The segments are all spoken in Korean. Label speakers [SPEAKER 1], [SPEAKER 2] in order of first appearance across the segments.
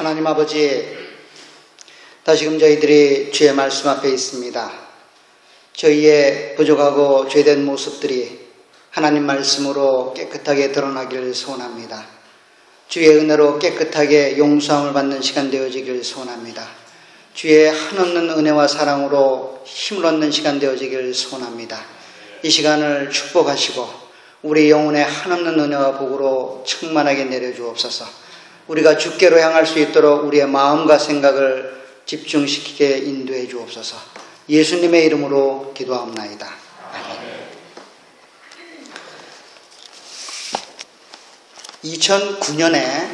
[SPEAKER 1] 하나님 아버지, 다시금 저희들이 주의 말씀 앞에 있습니다. 저희의 부족하고 죄된 모습들이 하나님 말씀으로 깨끗하게 드러나기를 소원합니다. 주의 은혜로 깨끗하게 용서함을 받는 시간 되어지기를 소원합니다. 주의 한없는 은혜와 사랑으로 힘을 얻는 시간 되어지기를 소원합니다. 이 시간을 축복하시고 우리 영혼의 한없는 은혜와 복으로 충만하게 내려주옵소서. 우리가 주께로 향할 수 있도록 우리의 마음과 생각을 집중시키게 인도해 주옵소서. 예수님의 이름으로 기도합나이다. 아멘. 2009년에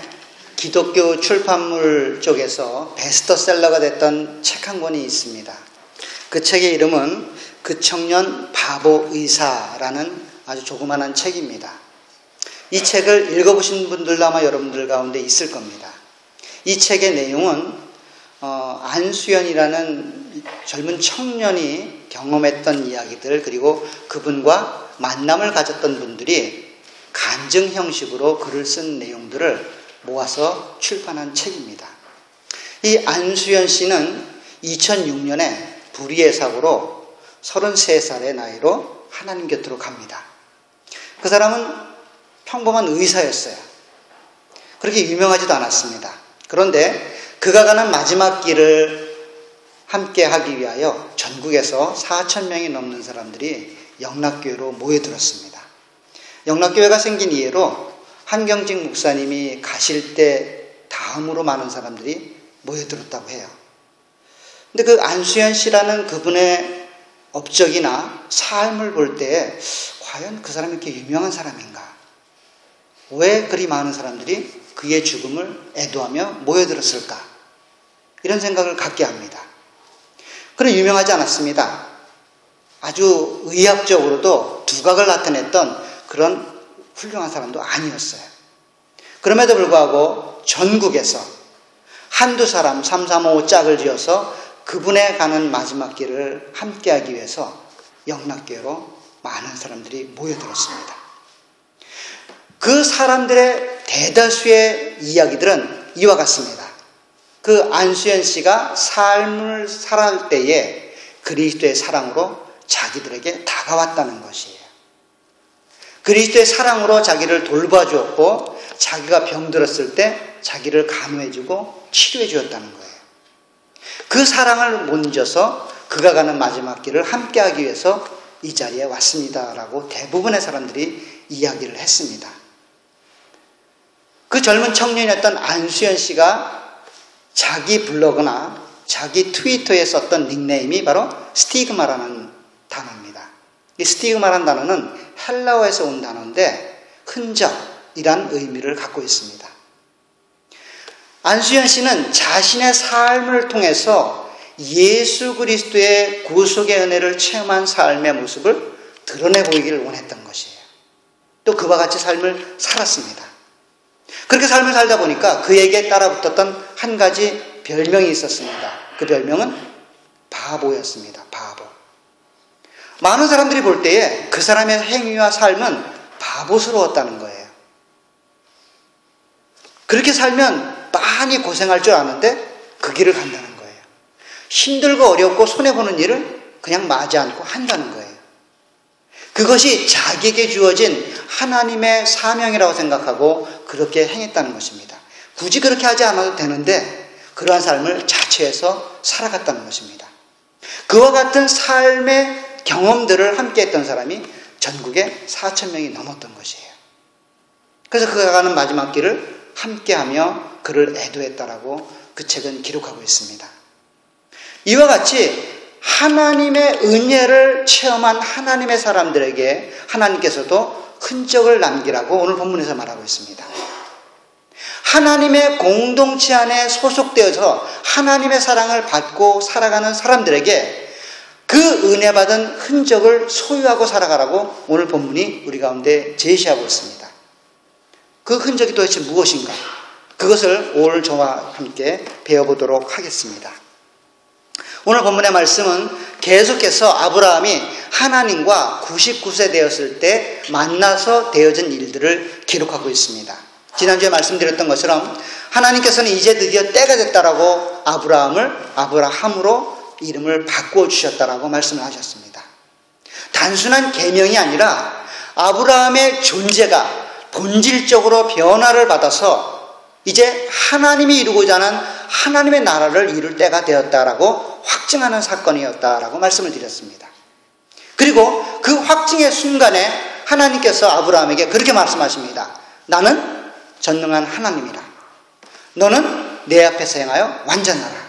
[SPEAKER 1] 기독교 출판물 쪽에서 베스트셀러가 됐던 책 한 권이 있습니다. 그 책의 이름은 그 청년 바보 의사라는 아주 조그만한 책입니다. 이 책을 읽어보신 분들도 아마 여러분들 가운데 있을 겁니다. 이 책의 내용은 어, 안수연이라는 젊은 청년이 경험했던 이야기들 그리고 그분과 만남을 가졌던 분들이 간증 형식으로 글을 쓴 내용들을 모아서 출판한 책입니다. 이 안수연 씨는 2006년에 불의의 사고로 33살의 나이로 하나님 곁으로 갑니다. 그 사람은 평범한 의사였어요. 그렇게 유명하지도 않았습니다. 그런데 그가 가는 마지막 길을 함께 하기 위하여 전국에서 4천 명이 넘는 사람들이 영락교회로 모여들었습니다. 영락교회가 생긴 이해로 한경직 목사님이 가실 때 다음으로 많은 사람들이 모여들었다고 해요. 근데 그 안수현 씨라는 그분의 업적이나 삶을 볼 때 과연 그 사람이 이렇게 유명한 사람인가? 왜 그리 많은 사람들이 그의 죽음을 애도하며 모여들었을까? 이런 생각을 갖게 합니다. 그는 유명하지 않았습니다. 아주 의학적으로도 두각을 나타냈던 그런 훌륭한 사람도 아니었어요. 그럼에도 불구하고 전국에서 한두 사람 3, 3, 5 짝을 지어서 그분의 가는 마지막 길을 함께하기 위해서 영락교로 많은 사람들이 모여들었습니다. 그 사람들의 대다수의 이야기들은 이와 같습니다. 그 안수연 씨가 삶을 살아갈 때에 그리스도의 사랑으로 자기들에게 다가왔다는 것이에요. 그리스도의 사랑으로 자기를 돌봐 주었고 자기가 병들었을 때 자기를 간호해 주고 치료해 주었다는 거예요. 그 사랑을 못 잊어서 그가 가는 마지막 길을 함께하기 위해서 이 자리에 왔습니다라고 대부분의 사람들이 이야기를 했습니다. 그 젊은 청년이었던 안수현 씨가 자기 블로그나 자기 트위터에 썼던 닉네임이 바로 스티그마라는 단어입니다. 이 스티그마라는 단어는 헬라어에서 온 단어인데 흔적이란 의미를 갖고 있습니다. 안수현 씨는 자신의 삶을 통해서 예수 그리스도의 구속의 은혜를 체험한 삶의 모습을 드러내 보이기를 원했던 것이에요. 또 그와 같이 삶을 살았습니다. 그렇게 삶을 살다 보니까 그에게 따라붙었던 한 가지 별명이 있었습니다. 그 별명은 바보였습니다. 바보. 많은 사람들이 볼 때에 그 사람의 행위와 삶은 바보스러웠다는 거예요. 그렇게 살면 많이 고생할 줄 아는데 그 길을 간다는 거예요. 힘들고 어렵고 손해보는 일을 그냥 맞지 않고 한다는 거예요. 그것이 자기에게 주어진 하나님의 사명이라고 생각하고 그렇게 행했다는 것입니다. 굳이 그렇게 하지 않아도 되는데 그러한 삶을 자처해서 살아갔다는 것입니다. 그와 같은 삶의 경험들을 함께 했던 사람이 전국에 4천 명이 넘었던 것이에요. 그래서 그가 가는 마지막 길을 함께하며 그를 애도했다라고 그 책은 기록하고 있습니다. 이와 같이 하나님의 은혜를 체험한 하나님의 사람들에게 하나님께서도 흔적을 남기라고 오늘 본문에서 말하고 있습니다. 하나님의 공동체 안에 소속되어서 하나님의 사랑을 받고 살아가는 사람들에게 그 은혜 받은 흔적을 소유하고 살아가라고 오늘 본문이 우리 가운데 제시하고 있습니다. 그 흔적이 도대체 무엇인가? 그것을 오늘 저와 함께 배워보도록 하겠습니다. 오늘 본문의 말씀은 계속해서 아브라함이 하나님과 99세 되었을 때 만나서 되어진 일들을 기록하고 있습니다. 지난주에 말씀드렸던 것처럼 하나님께서는 이제 드디어 때가 됐다라고 아브라함을 아브라함으로 이름을 바꾸어 주셨다라고 말씀을 하셨습니다. 단순한 계명이 아니라 아브라함의 존재가 본질적으로 변화를 받아서 이제 하나님이 이루고자 하는 하나님의 나라를 이룰 때가 되었다라고 확증하는 사건이었다라고 말씀을 드렸습니다. 그리고 그 확증의 순간에 하나님께서 아브라함에게 그렇게 말씀하십니다. 나는 전능한 하나님이라. 너는 내 앞에서 행하여 완전하라.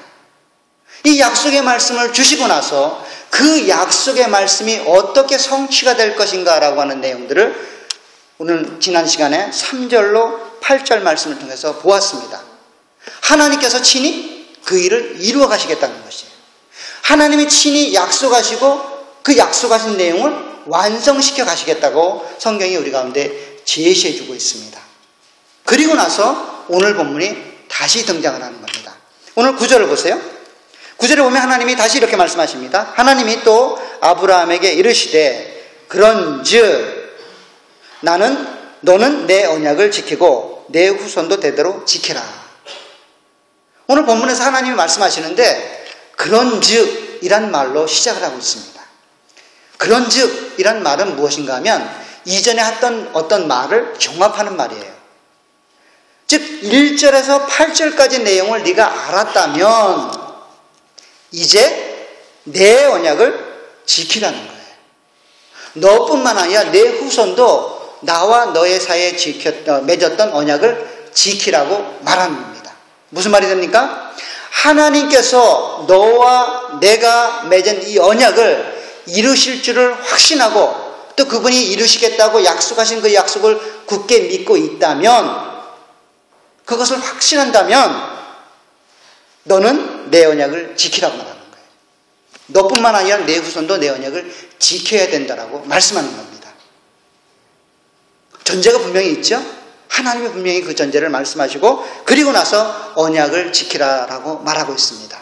[SPEAKER 1] 이 약속의 말씀을 주시고 나서 그 약속의 말씀이 어떻게 성취가 될 것인가라고 하는 내용들을 오늘 지난 시간에 3절로 8절 말씀을 통해서 보았습니다. 하나님께서 친히 그 일을 이루어 가시겠다는 것이에요. 하나님이 친히 약속하시고 그 약속하신 내용을 완성시켜 가시겠다고 성경이 우리 가운데 제시해 주고 있습니다. 그리고 나서 오늘 본문이 다시 등장을 하는 겁니다. 오늘 구절을 보세요. 구절에 보면 하나님이 다시 이렇게 말씀하십니다. 하나님이 또 아브라함에게 이르시되 그런즉 나는 너는 내 언약을 지키고 내 후손도 대대로 지키라. 오늘 본문에서 하나님이 말씀하시는데 그런즉 이란 말로 시작을 하고 있습니다. 그런즉 이란 말은 무엇인가 하면 이전에 했던 어떤 말을 종합하는 말이에요. 즉 1절에서 8절까지 내용을 네가 알았다면 이제 내 언약을 지키라는 거예요. 너뿐만 아니라 내 후손도 나와 너의 사이에 지켰, 어, 맺었던 언약을 지키라고 말하는 겁니다. 무슨 말이 됩니까? 하나님께서 너와 내가 맺은 이 언약을 이루실 줄을 확신하고 또 그분이 이루시겠다고 약속하신 그 약속을 굳게 믿고 있다면 그것을 확신한다면 너는 내 언약을 지키라고 말하는 거예요. 너뿐만 아니라 내 후손도 내 언약을 지켜야 된다라고 말씀하는 겁니다. 전제가 분명히 있죠? 하나님이 분명히 그 전제를 말씀하시고 그리고 나서 언약을 지키라라고 말하고 있습니다.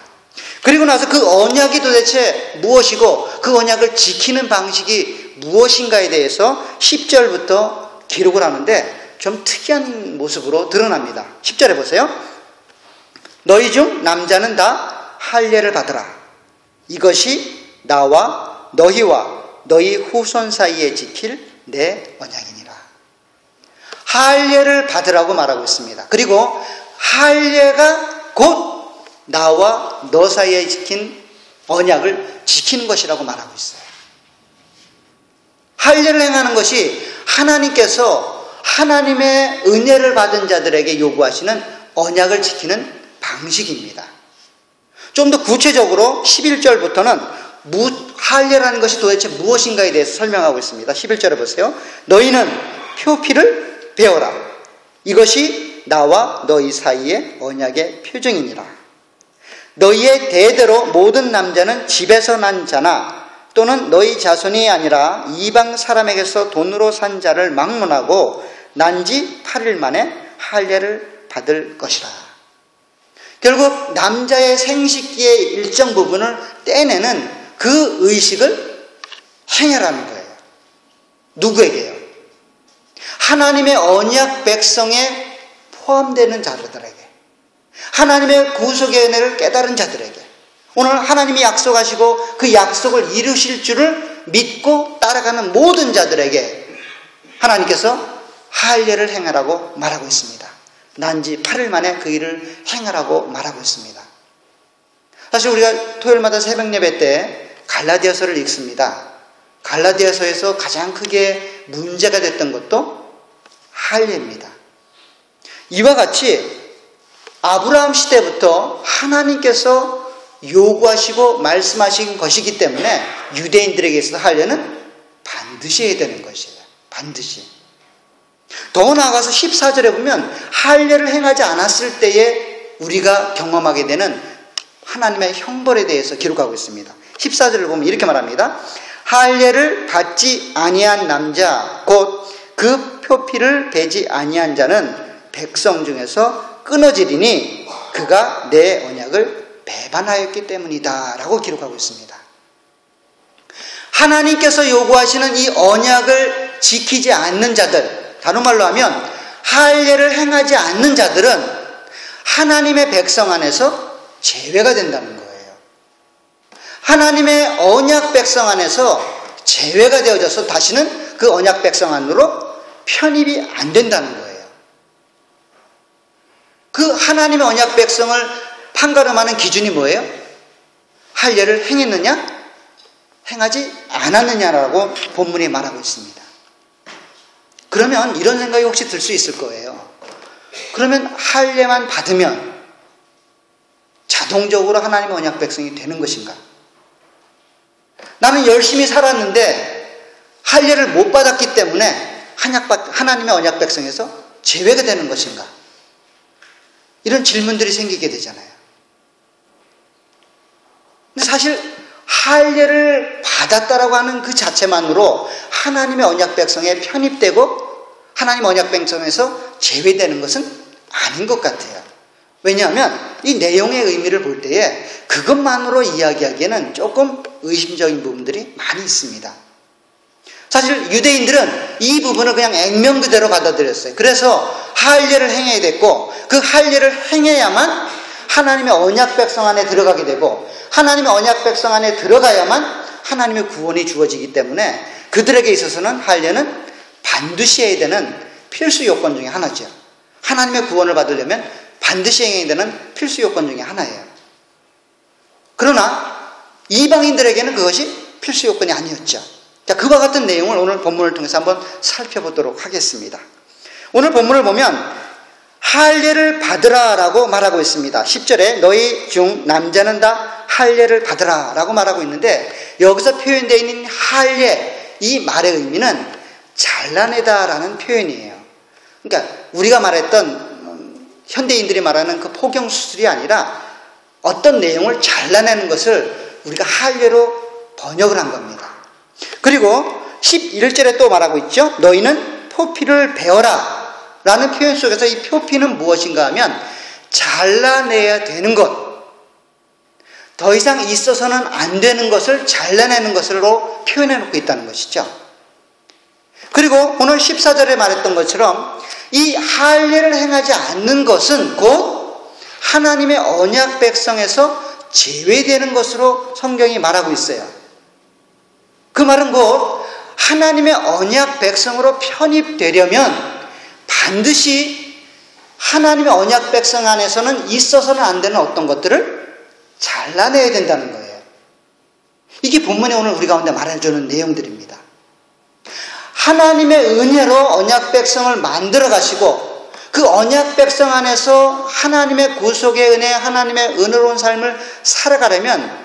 [SPEAKER 1] 그리고 나서 그 언약이 도대체 무엇이고 그 언약을 지키는 방식이 무엇인가에 대해서 10절부터 기록을 하는데 좀 특이한 모습으로 드러납니다. 10절에 보세요. 너희 중 남자는 다 할례를 받으라. 이것이 나와 너희와 너희 후손 사이에 지킬 내 언약이니라. 할례를 받으라고 말하고 있습니다. 그리고 할례가 곧 나와 너 사이에 지킨 언약을 지키는 것이라고 말하고 있어요. 할례를 행하는 것이 하나님께서 하나님의 은혜를 받은 자들에게 요구하시는 언약을 지키는 방식입니다. 좀 더 구체적으로 11절부터는 무, 할례라는 것이 도대체 무엇인가에 대해서 설명하고 있습니다. 11절에 보세요. 너희는 표피를 배워라. 이것이 나와 너희 사이의 언약의 표정이니라. 너희의 대대로 모든 남자는 집에서 난 자나 또는 너희 자손이 아니라 이방 사람에게서 돈으로 산 자를 막론하고 난 지 8일 만에 할례를 받을 것이라. 결국 남자의 생식기의 일정 부분을 떼내는 그 의식을 행해라는 거예요. 누구에게요? 하나님의 언약 백성에 포함되는 자들에게. 하나님의 구속의 은혜를 깨달은 자들에게. 오늘 하나님이 약속하시고 그 약속을 이루실 줄을 믿고 따라가는 모든 자들에게 하나님께서 할례를 행하라고 말하고 있습니다. 난지 8일 만에 그 일을 행하라고 말하고 있습니다. 사실 우리가 토요일마다 새벽 예배 때 갈라디아서를 읽습니다. 갈라디아서에서 가장 크게 문제가 됐던 것도 할례입니다. 이와 같이 아브라함 시대부터 하나님께서 요구하시고 말씀하신 것이기 때문에 유대인들에게 있어서 할례는 반드시 해야 되는 것이에요. 반드시. 더 나아가서 14절에 보면 할례를 행하지 않았을 때에 우리가 경험하게 되는 하나님의 형벌에 대해서 기록하고 있습니다. 14절을 보면 이렇게 말합니다. 할례를 받지 아니한 남자 곧 그 표피를 베지 아니한 자는 백성 중에서 끊어지리니 그가 내 언약을 배반하였기 때문이다 라고 기록하고 있습니다. 하나님께서 요구하시는 이 언약을 지키지 않는 자들 다른 말로 하면 할례를 행하지 않는 자들은 하나님의 백성 안에서 제외가 된다는 거예요. 하나님의 언약 백성 안에서 제외가 되어져서 다시는 그 언약 백성 안으로 편입이 안 된다는 거예요. 그 하나님의 언약 백성을 판가름하는 기준이 뭐예요? 할 일을 행했느냐? 행하지 않았느냐라고 본문이 말하고 있습니다. 그러면 이런 생각이 혹시 들 수 있을 거예요. 그러면 할례만 받으면 자동적으로 하나님의 언약 백성이 되는 것인가? 나는 열심히 살았는데 할례를 못 받았기 때문에 하나님의 언약 백성에서 제외가 되는 것인가? 이런 질문들이 생기게 되잖아요. 근데 사실 할례를 받았다라고 하는 그 자체만으로 하나님의 언약 백성에 편입되고 하나님 언약 백성에서 제외되는 것은 아닌 것 같아요. 왜냐하면 이 내용의 의미를 볼 때에 그것만으로 이야기하기에는 조금 의심적인 부분들이 많이 있습니다. 사실 유대인들은 이 부분을 그냥 액면 그대로 받아들였어요. 그래서 할례를 행해야 됐고 그 할례를 행해야만 하나님의 언약 백성 안에 들어가게 되고 하나님의 언약 백성 안에 들어가야만 하나님의 구원이 주어지기 때문에 그들에게 있어서는 할례는 반드시 해야 되는 필수 요건 중에 하나죠. 하나님의 구원을 받으려면 반드시 행해야 되는 필수 요건 중에 하나예요. 그러나 이방인들에게는 그것이 필수 요건이 아니었죠. 자, 그와 같은 내용을 오늘 본문을 통해서 한번 살펴보도록 하겠습니다. 오늘 본문을 보면 할례를 받으라라고 말하고 있습니다. 10절에 너희 중 남자는 다 할례를 받으라라고 말하고 있는데 여기서 표현되어 있는 할례 이 말의 의미는 잘라내다라는 표현이에요. 그러니까 우리가 말했던 음, 현대인들이 말하는 그 포경 수술이 아니라 어떤 내용을 잘라내는 것을 우리가 할례로 번역을 한 겁니다. 그리고 11절에 또 말하고 있죠. 너희는 표피를 배워라. 라는 표현 속에서 이 표피는 무엇인가 하면 잘라내야 되는 것. 더 이상 있어서는 안 되는 것을 잘라내는 것으로 표현해 놓고 있다는 것이죠. 그리고 오늘 14절에 말했던 것처럼 이 할례를 행하지 않는 것은 곧 하나님의 언약 백성에서 제외되는 것으로 성경이 말하고 있어요. 그 말은 곧 하나님의 언약 백성으로 편입되려면 반드시 하나님의 언약 백성 안에서는 있어서는 안 되는 어떤 것들을 잘라내야 된다는 거예요. 이게 본문에 오늘 우리 가운데 말해주는 내용들입니다. 하나님의 은혜로 언약 백성을 만들어 가시고 그 언약 백성 안에서 하나님의 구속의 은혜, 하나님의 은혜로운 삶을 살아가려면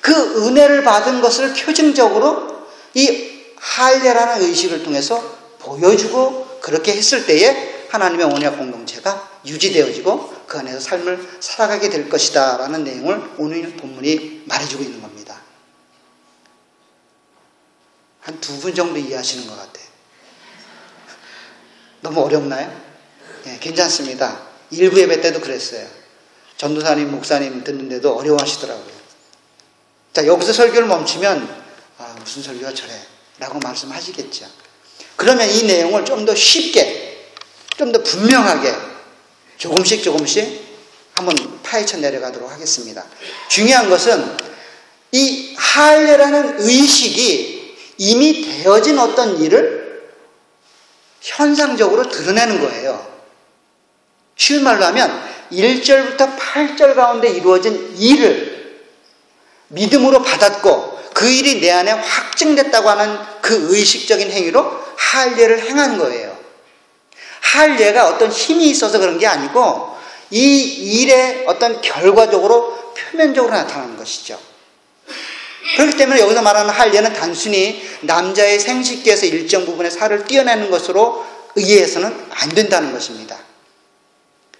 [SPEAKER 1] 그 은혜를 받은 것을 표징적으로 이 할례라는 의식을 통해서 보여주고 그렇게 했을 때에 하나님의 언약 공동체가 유지되어지고 그 안에서 삶을 살아가게 될 것이다 라는 내용을 오늘 본문이 말해주고 있는 겁니다. 한 두 분 정도 이해하시는 것 같아요. 너무 어렵나요? 네, 괜찮습니다. 일부 예배 때도 그랬어요. 전도사님, 목사님 듣는데도 어려워하시더라고요. 자, 여기서 설교를 멈추면, 아, 무슨 설교가 저래? 라고 말씀하시겠죠. 그러면 이 내용을 좀 더 쉽게, 좀 더 분명하게 조금씩 조금씩 한번 파헤쳐 내려가도록 하겠습니다. 중요한 것은 이 할례라는 의식이 이미 되어진 어떤 일을 현상적으로 드러내는 거예요. 쉬운 말로 하면 1절부터 8절 가운데 이루어진 일을 믿음으로 받았고 그 일이 내 안에 확증됐다고 하는 그 의식적인 행위로 할례를 행한 거예요. 할례가 어떤 힘이 있어서 그런 게 아니고 이 일의 어떤 결과적으로 표면적으로 나타나는 것이죠. 그렇기 때문에 여기서 말하는 할례는 단순히 남자의 생식기에서 일정 부분의 살을 떼어내는 것으로 의해서는 안 된다는 것입니다.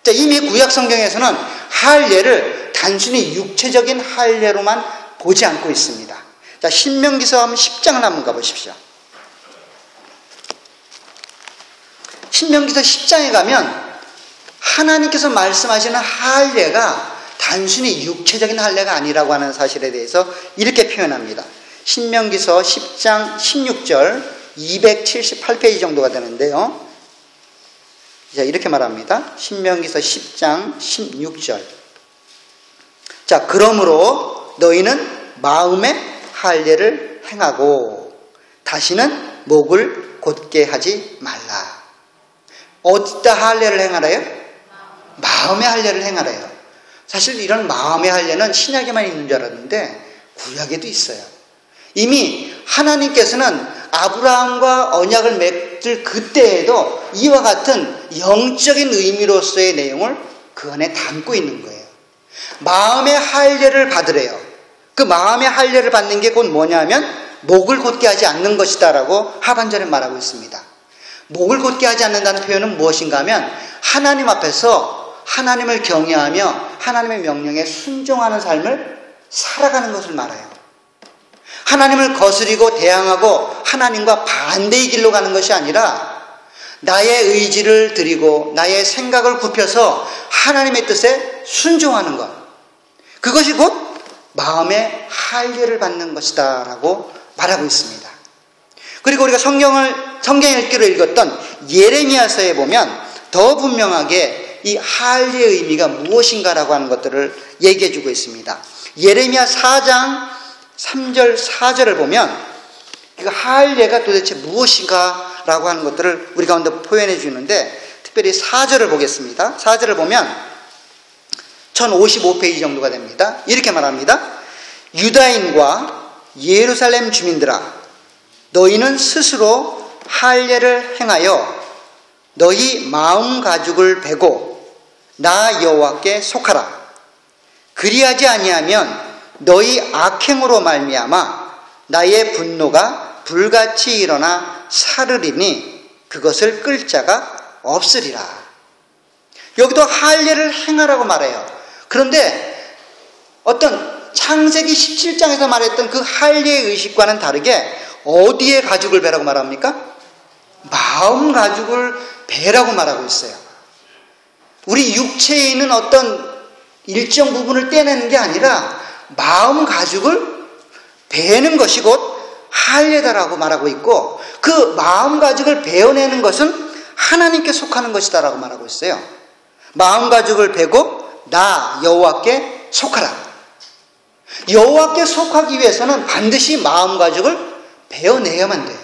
[SPEAKER 1] 자, 이미 구약 성경에서는 할례를 단순히 육체적인 할례로만 보지 않고 있습니다. 자, 신명기서 한번 10장을 한번 가보십시오. 신명기서 10장에 가면 하나님께서 말씀하시는 할례가 단순히 육체적인 할례가 아니라고 하는 사실에 대해서 이렇게 표현합니다. 신명기서 10장 16절 278페이지 정도가 되는데요. 자, 이렇게 말합니다. 신명기서 10장 16절. 자, 그러므로 너희는 마음의 할례를 행하고 다시는 목을 곧게 하지 말라. 어디다 할례를 행하래요? 마음의 할례를 행하래요. 사실 이런 마음의 할례는 신약에만 있는 줄 알았는데 구약에도 있어요. 이미 하나님께서는 아브라함과 언약을 맺을 그때에도 이와 같은 영적인 의미로서의 내용을 그 안에 담고 있는 거예요. 마음의 할례를 받으래요. 그 마음의 할례를 받는 게 곧 뭐냐면 목을 곧게 하지 않는 것이다라고 하반절에 말하고 있습니다. 목을 곧게 하지 않는다는 표현은 무엇인가 하면 하나님 앞에서 하나님을 경외하며 하나님의 명령에 순종하는 삶을 살아가는 것을 말해요. 하나님을 거스리고 대항하고 하나님과 반대의 길로 가는 것이 아니라 나의 의지를 드리고 나의 생각을 굽혀서 하나님의 뜻에 순종하는 것. 그것이 곧 마음의 할례를 받는 것이다라고 말하고 있습니다. 그리고 우리가 성경을 성경 읽기로 읽었던 예레미야서에 보면 더 분명하게 이 할례의 의미가 무엇인가라고 하는 것들을 얘기해 주고 있습니다. 예레미야 4장 3절, 4절을 보면 그 할례가 도대체 무엇인가라고 하는 것들을 우리 가운데 표현해 주는데 특별히 4절을 보겠습니다. 4절을 보면 1055페이지 정도가 됩니다. 이렇게 말합니다. 유다인과 예루살렘 주민들아 너희는 스스로 할례를 행하여 너희 마음 가죽을 베고 나 여호와께 속하라. 그리하지 아니하면 너희 악행으로 말미암아 나의 분노가 불같이 일어나 사르리니 그것을 끌 자가 없으리라. 여기도 할례를 행하라고 말해요. 그런데 어떤 창세기 17장에서 말했던 그 할례의 의식과는 다르게 어디에 가죽을 베라고 말합니까? 마음 가죽을 베라고 말하고 있어요. 우리 육체에 있는 어떤 일정 부분을 떼내는 게 아니라 마음 가죽을 베는 것이 곧 할례다라고 말하고 있고 그 마음 가죽을 베어내는 것은 하나님께 속하는 것이다라고 말하고 있어요. 마음 가죽을 베고 나 여호와께 속하라. 여호와께 속하기 위해서는 반드시 마음 가죽을 베어내야만 돼요.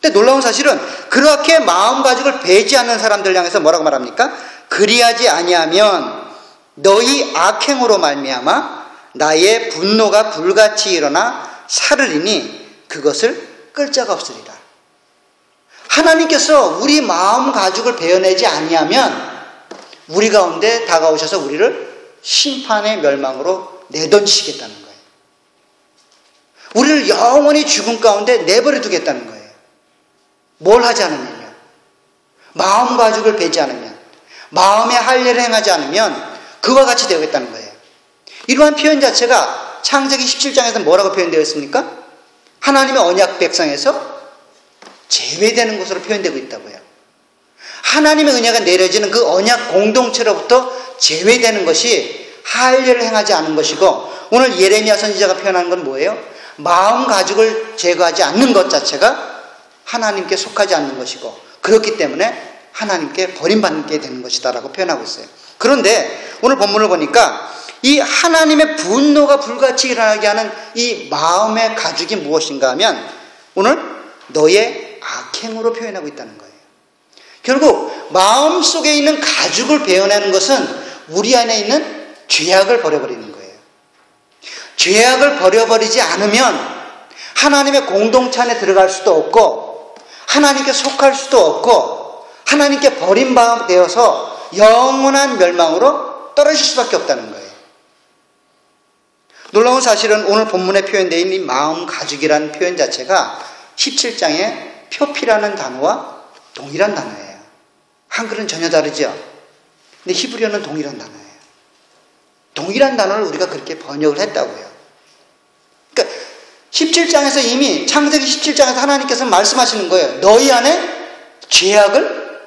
[SPEAKER 1] 근데 놀라운 사실은 그렇게 마음 가죽을 베지 않는 사람들 향해서 뭐라고 말합니까? 그리하지 아니하면 너희 악행으로 말미암아 나의 분노가 불같이 일어나 사르리니 그것을 끌 자가 없으리라. 하나님께서 우리 마음 가죽을 베어내지 아니하면 우리 가운데 다가오셔서 우리를 심판의 멸망으로 내던지시겠다는 거예요. 우리를 영원히 죽음 가운데 내버려 두겠다는 거예요. 뭘 하지 않으면요. 마음 가죽을 베지 않으면, 마음의 할례를 행하지 않으면 그와 같이 되겠다는 거예요. 이러한 표현 자체가 창세기 17장에서 뭐라고 표현되어 있습니까? 하나님의 언약 백성에서 제외되는 것으로 표현되고 있다고요. 하나님의 은혜가 내려지는 그 언약 공동체로부터 제외되는 것이 할례를 행하지 않은 것이고 오늘 예레미야 선지자가 표현하는 건 뭐예요? 마음 가죽을 제거하지 않는 것 자체가 하나님께 속하지 않는 것이고 그렇기 때문에 하나님께 버림받게 되는 것이다라고 표현하고 있어요. 그런데 오늘 본문을 보니까 이 하나님의 분노가 불같이 일어나게 하는 이 마음의 가죽이 무엇인가 하면 오늘 너의 악행으로 표현하고 있다는 거예요. 결국 마음 속에 있는 가죽을 베어내는 것은 우리 안에 있는 죄악을 버려버리는 거예요. 죄악을 버려버리지 않으면 하나님의 공동체 안에 들어갈 수도 없고 하나님께 속할 수도 없고 하나님께 버림받아서 영원한 멸망으로 떨어질 수밖에 없다는 거예요. 놀라운 사실은 오늘 본문에 있는 이 마음 가죽이라는 표현 자체가 17장의 표피라는 단어와 동일한 단어예요. 한글은 전혀 다르죠. 근데 히브리어는 동일한 단어예요. 동일한 단어를 우리가 그렇게 번역을 했다고요. 17장에서 이미 창세기 17장에서 하나님께서 말씀하시는 거예요. 너희 안에 죄악을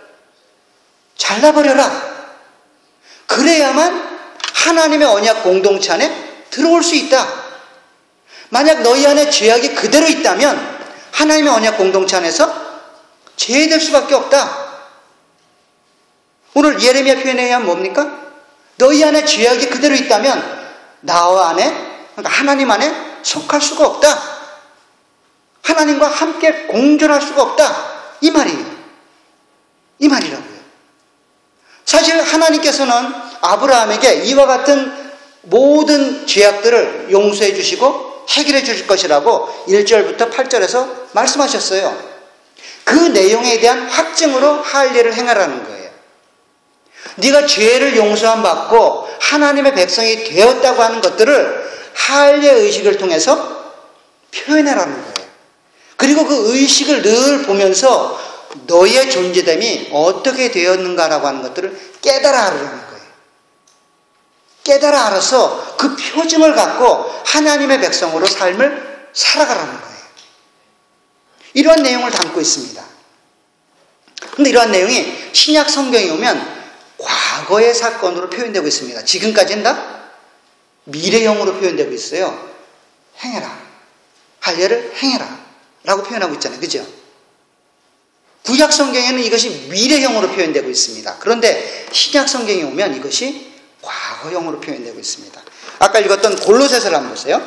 [SPEAKER 1] 잘라버려라. 그래야만 하나님의 언약 공동체 안에 들어올 수 있다. 만약 너희 안에 죄악이 그대로 있다면 하나님의 언약 공동체 안에서 제외될 수밖에 없다. 오늘 예레미야 표현에 의하면 뭡니까? 너희 안에 죄악이 그대로 있다면 나와 안에 그러니까 하나님 안에 속할 수가 없다. 하나님과 함께 공존할 수가 없다. 이 말이에요. 이 말이라고요. 사실 하나님께서는 아브라함에게 이와 같은 모든 죄악들을 용서해 주시고 해결해 주실 것이라고 1절부터 8절에서 말씀하셨어요. 그 내용에 대한 확증으로 할례를 행하라는 거예요. 네가 죄를 용서함 받고 하나님의 백성이 되었다고 하는 것들을 할례 의식을 통해서 표현해라는 거예요. 그리고 그 의식을 늘 보면서 너의 존재됨이 어떻게 되었는가라고 하는 것들을 깨달아 알으라는 거예요. 깨달아 알아서 그 표징을 갖고 하나님의 백성으로 삶을 살아가라는 거예요. 이러한 내용을 담고 있습니다. 근데 이러한 내용이 신약 성경에 오면 과거의 사건으로 표현되고 있습니다. 지금까지는 다 미래형으로 표현되고 있어요. 행해라. 할례를 행해라. 라고 표현하고 있잖아요. 그죠? 구약 성경에는 이것이 미래형으로 표현되고 있습니다. 그런데 신약 성경에 오면 이것이 과거형으로 표현되고 있습니다. 아까 읽었던 골로새서를 한번 보세요.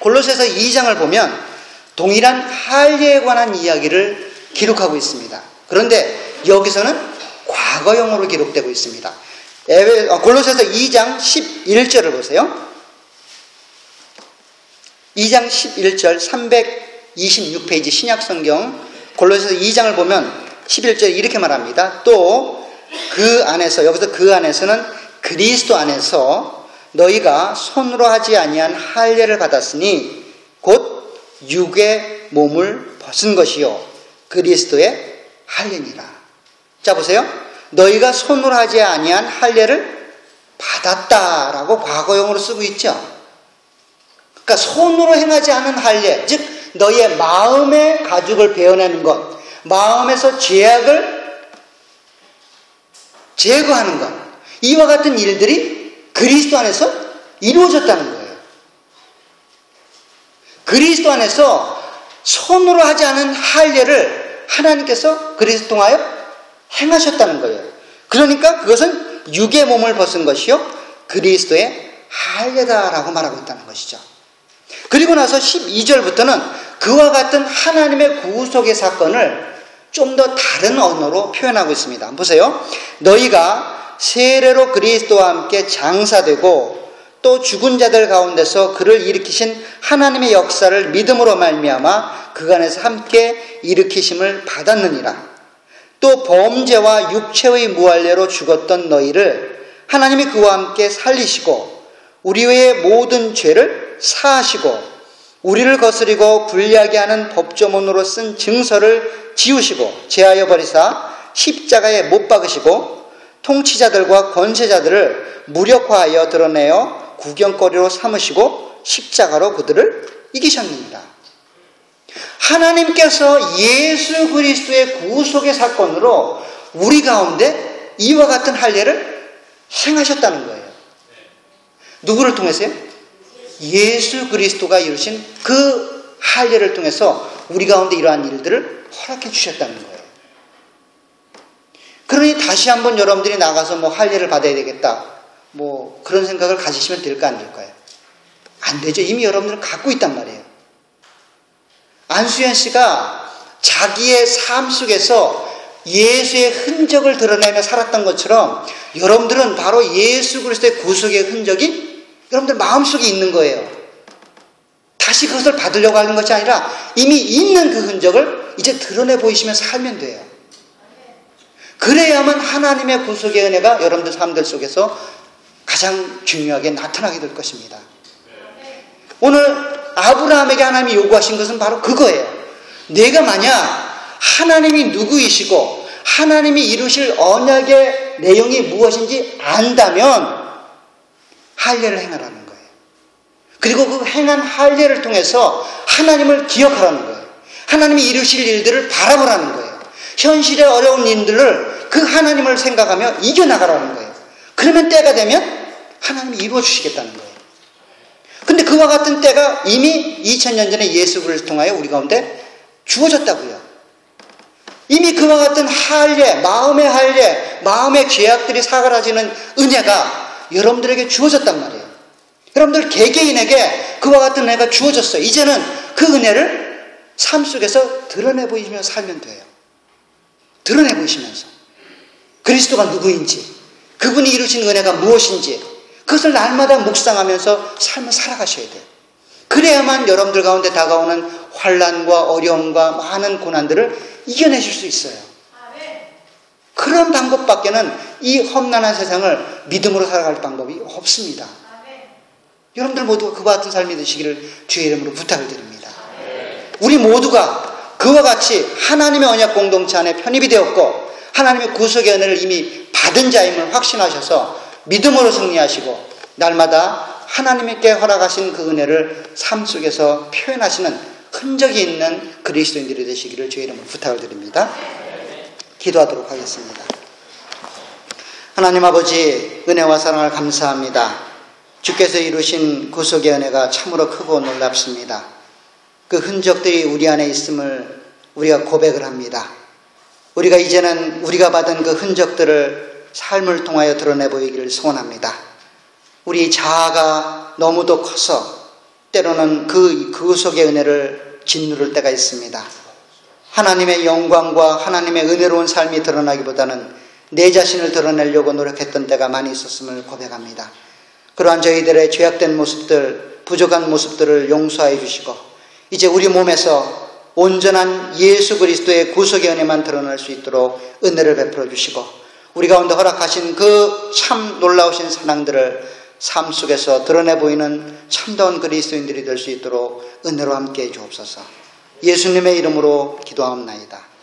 [SPEAKER 1] 골로새서 2장을 보면 동일한 할례에 관한 이야기를 기록하고 있습니다. 그런데 여기서는 과거형으로 기록되고 있습니다. 어, 골로새서 2장 11절을 보세요. 2장 11절 326페이지 신약성경 골로새서 2장을 보면 11절에 이렇게 말합니다. 또 그 안에서 여기서 그 안에서는 그리스도 안에서 너희가 손으로 하지 아니한 할례를 받았으니 곧 육의 몸을 벗은 것이요 그리스도의 할례니라. 자 보세요. 너희가 손으로 하지 아니한 할례를 받았다라고 과거형으로 쓰고 있죠. 그러니까 손으로 행하지 않은 할례, 즉 너희의 마음의 가죽을 베어내는 것, 마음에서 죄악을 제거하는 것, 이와 같은 일들이 그리스도 안에서 이루어졌다는 거예요. 그리스도 안에서 손으로 하지 않은 할례를 하나님께서 그리스도 통하여 행하셨다는 거예요. 그러니까 그것은 육의 몸을 벗은 것이요 그리스도의 할례다라고 말하고 있다는 것이죠. 그리고 나서 12절부터는 그와 같은 하나님의 구속의 사건을 좀 더 다른 언어로 표현하고 있습니다. 보세요. 너희가 세례로 그리스도와 함께 장사되고 또 죽은 자들 가운데서 그를 일으키신 하나님의 역사를 믿음으로 말미암아 그간에서 함께 일으키심을 받았느니라. 또 범죄와 육체의 무할례로 죽었던 너희를 하나님이 그와 함께 살리시고 우리 외의 모든 죄를 사하시고 우리를 거스리고 불리하게 하는 법조문으로 쓴 증서를 지우시고 제하여 버리사 십자가에 못 박으시고 통치자들과 권세자들을 무력화하여 드러내어 구경거리로 삼으시고 십자가로 그들을 이기셨습니다. 하나님께서 예수 그리스도의 구속의 사건으로 우리 가운데 이와 같은 할례를 행하셨다는 거예요. 누구를 통해서요? 예수 그리스도가 이루신 그 할례를 통해서 우리 가운데 이러한 일들을 허락해 주셨다는 거예요. 그러니 다시 한번 여러분들이 나가서 뭐 할례를 받아야 되겠다. 뭐 그런 생각을 가지시면 될까 안 될까요? 안 되죠. 이미 여러분들은 갖고 있단 말이에요. 안수현 씨가 자기의 삶 속에서 예수의 흔적을 드러내며 살았던 것처럼 여러분들은 바로 예수 그리스도의 구속의 흔적이 여러분들 마음속에 있는 거예요. 다시 그것을 받으려고 하는 것이 아니라 이미 있는 그 흔적을 이제 드러내 보이시면 살면 돼요. 그래야만 하나님의 구속의 은혜가 여러분들 삶들 속에서 가장 중요하게 나타나게 될 것입니다. 오늘 아브라함에게 하나님이 요구하신 것은 바로 그거예요. 내가 만약 하나님이 누구이시고 하나님이 이루실 언약의 내용이 무엇인지 안다면 할례를 행하라는 거예요. 그리고 그 행한 할례를 통해서 하나님을 기억하라는 거예요. 하나님이 이루실 일들을 바라보라는 거예요. 현실의 어려운 일들을 그 하나님을 생각하며 이겨나가라는 거예요. 그러면 때가 되면 하나님이 이루어 주시겠다는 거예요. 근데 그와 같은 때가 이미 2000년 전에 예수 그리스도 통하여 우리 가운데 주어졌다고요. 이미 그와 같은 할례, 마음의 할례, 마음의 죄악들이 사그라지는 은혜가 여러분들에게 주어졌단 말이에요. 여러분들 개개인에게 그와 같은 은혜가 주어졌어요. 이제는 그 은혜를 삶 속에서 드러내 보이면서 살면 돼요. 드러내 보이시면서. 그리스도가 누구인지, 그분이 이루신 은혜가 무엇인지, 그것을 날마다 묵상하면서 삶을 살아가셔야 돼요. 그래야만 여러분들 가운데 다가오는 환란과 어려움과 많은 고난들을 이겨내실 수 있어요. 그런 방법밖에는 이 험난한 세상을 믿음으로 살아갈 방법이 없습니다. 여러분들 모두가 그와 같은 삶이 되시기를 주의 이름으로 부탁을 드립니다. 우리 모두가 그와 같이 하나님의 언약 공동체 안에 편입이 되었고 하나님의 구속의 은혜를 이미 받은 자임을 확신하셔서 믿음으로 승리하시고 날마다 하나님께 허락하신 그 은혜를 삶 속에서 표현하시는 흔적이 있는 그리스도인들이 되시기를 주의 이름으로 부탁을 드립니다. 기도하도록 하겠습니다. 하나님 아버지 은혜와 사랑을 감사합니다. 주께서 이루신 구속의 은혜가 참으로 크고 놀랍습니다. 그 흔적들이 우리 안에 있음을 우리가 고백을 합니다. 우리가 이제는 우리가 받은 그 흔적들을 삶을 통하여 드러내 보이기를 소원합니다. 우리 자아가 너무도 커서 때로는 그 구속의 은혜를 짓누를 때가 있습니다. 하나님의 영광과 하나님의 은혜로운 삶이 드러나기보다는 내 자신을 드러내려고 노력했던 때가 많이 있었음을 고백합니다. 그러한 저희들의 죄악된 모습들, 부족한 모습들을 용서해 주시고 이제 우리 몸에서 온전한 예수 그리스도의 구속의 은혜만 드러날 수 있도록 은혜를 베풀어 주시고 우리 가운데 허락하신 그 참 놀라우신 사랑들을 삶 속에서 드러내 보이는 참다운 그리스도인들이 될 수 있도록 은혜로 함께 해 주옵소서. 예수님의 이름으로 기도하옵나이다.